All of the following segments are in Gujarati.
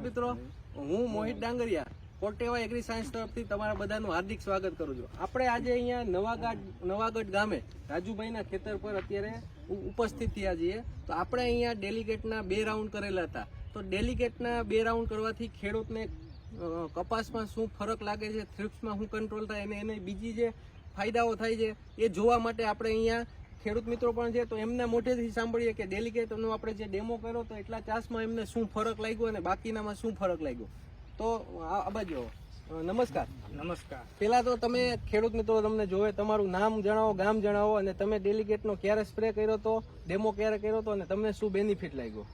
ખેડૂત મિત્રો, હું મોહિત ડાંગરિયા, કોટેવા એગ્રી સાયન્સ તરફથી તમારા બધાનું હાર્દિક સ્વાગત કરું છું. આપણે આજે અહીંયા નવાગઢ નવાગઢ ગામે રાજુભાઈના ખેતર પર અત્યારે ઉપસ્થિત થયા છીએ. તો આપણે અહીંયા ડેલિગેટના બે રાઉન્ડ કરેલા હતા. તો ડેલિગેટના બે રાઉન્ડ કરવાથી ખેડૂતને કપાસમાં શું ફરક લાગે છે થ્રિપ્સમાં શું કંટ્રોલ થાય, અને એને બીજી જે ફાયદાઓ થાય છે, એ જોવા માટે આપણે અહીંયા ખેડૂત મિત્રો પણ છે તો એમના મોઢેથી સાંભળીએ કે ડેલિકેટનો આપણે જે ડેમો કર્યો તો એટલા ચાસમાં એમને શું ફરક લાગ્યો અને બાકીનામાં શું ફરક લાગ્યો? તો આ બાજુ નમસ્કાર. નમસ્કાર. પેલા તો તમે ખેડૂત મિત્રો તમને જોવે તમારું નામ જણાવો ગામ જણાવો અને તમે ડેલિકેટનો ક્યારે સ્પ્રે કર્યો તો ડેમો ક્યારે કર્યો તો અને તમને શું બેનિફિટ લાગ્યો?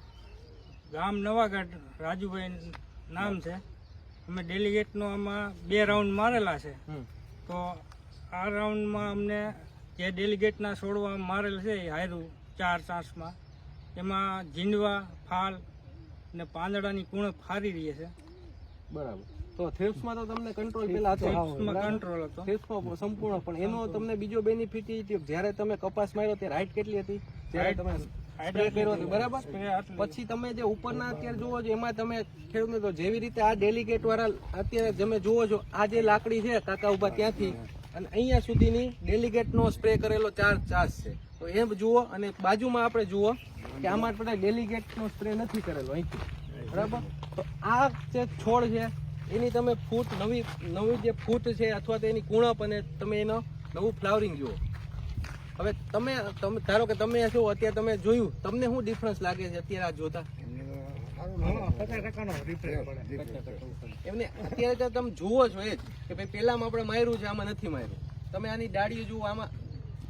ગામ નવાગઢ રાજુભાઈ નામ છે. અમે ડેલિગેટનો આમાં બે રાઉન્ડ મારેલા છે. તો આ રાઉન્ડમાં અમને જે ડેલિગેટના છોડવા મારેલ છે હાયરું ચાર ચાંસમાં. એમાં ઝીંડવા ફાલ ને પાંદડાની કુણ ફારી રહી છે. બરાબર. તો થેપ્સમાં તો તમને કંટ્રોલ પેલા હતો. કંટ્રોલ હતો. થેપ્સમાં સંપૂર્ણ પણ એનો તમને બીજો બેનિફિટ એ થયો જ્યારે તમે કપાસ માર્યો ત્યારે હાઈટ કેટલી હતી? જ્યારે તમે સ્પ્રે કર્યો હતો. બરાબર? પછી તમે જે ઉપરના અત્યારે જુઓ છો એમાં તમે ખેડૂતને તો જેવી રીતે આ ડેલિગેટ વાળા અત્યારે તમે જુઓ છો આ જે લાકડી છે કાકા ઊભા ત્યાંથી અને અહીંયા સુધીની ડેલિગેટનો સ્પ્રે કરેલો ચાર ચાર્જ છે. તો એમ જુઓ અને બાજુમાં આપણે જુઓ કે આમાં આપણે ડેલિગેટનો સ્પ્રે નથી કરેલો અહીંથી. બરાબર? તો આ જે છોડ છે, એની તમે ફૂટ, નવી નવી જે ફૂટ છે અથવા તો એની કુણપ અને તમે એનો નવું ફ્લાવરિંગ જુઓ. હવે તમે તમે, ધારો કે તમે શું અત્યારે તમે જોયું, તમને શું ડિફરન્સ લાગે છે અત્યારે આ જોતા? એમને અત્યારે તો તમે જુઓ છો એ જ કે ભાઈ પેલામાં આપણે માર્યું છે આમાં નથી માર્યું. તમે આની ડાળીઓ જુઓ આમાં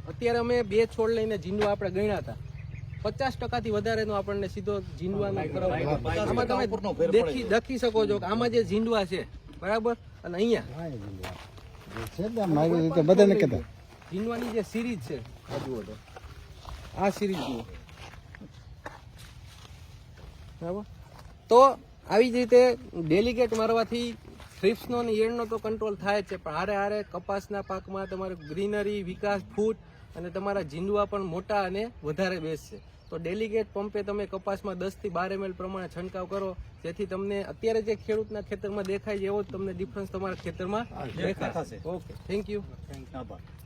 અત્યારે અમે બે છોડ લઈને ઝીંડવા આપણે ગણ્યા હતા. પચાસ ટકાથી વધારેનો આપણને સીધો ઝીંડવાનો આમાં તમે દેખી દેખી શકો છો કે આમાં જે ઝીંડવા છે બરાબર? અને અહીંયા ઝીંડવાની જે સિરીઝ છે આ જુઓ તો આ સિરીઝ જુઓ. બરાબર? તો આવી જ રીતે ડેલિગેટ મારવાથી થ્રીપ્સનો અને ઈયળનો તો કંટ્રોલ થાય જ છે. પણ હારે હારે કપાસના પાકમાં તમારે ગ્રીનરી વિકાસ ફૂટ અને તમારા જીંદવા પણ મોટા અને વધારે બેસશે તો ડેલિગેટ પંપે તમે કપાસમાં દસથી બાર એમએલ પ્રમાણે છંટકાવ કરો જેથી તમને અત્યારે જે ખેડૂતના ખેતરમાં દેખાય છે એવો જ તમને ડિફરન્સ તમારા ખેતરમાં દેખાશે. Okay thank you thank you.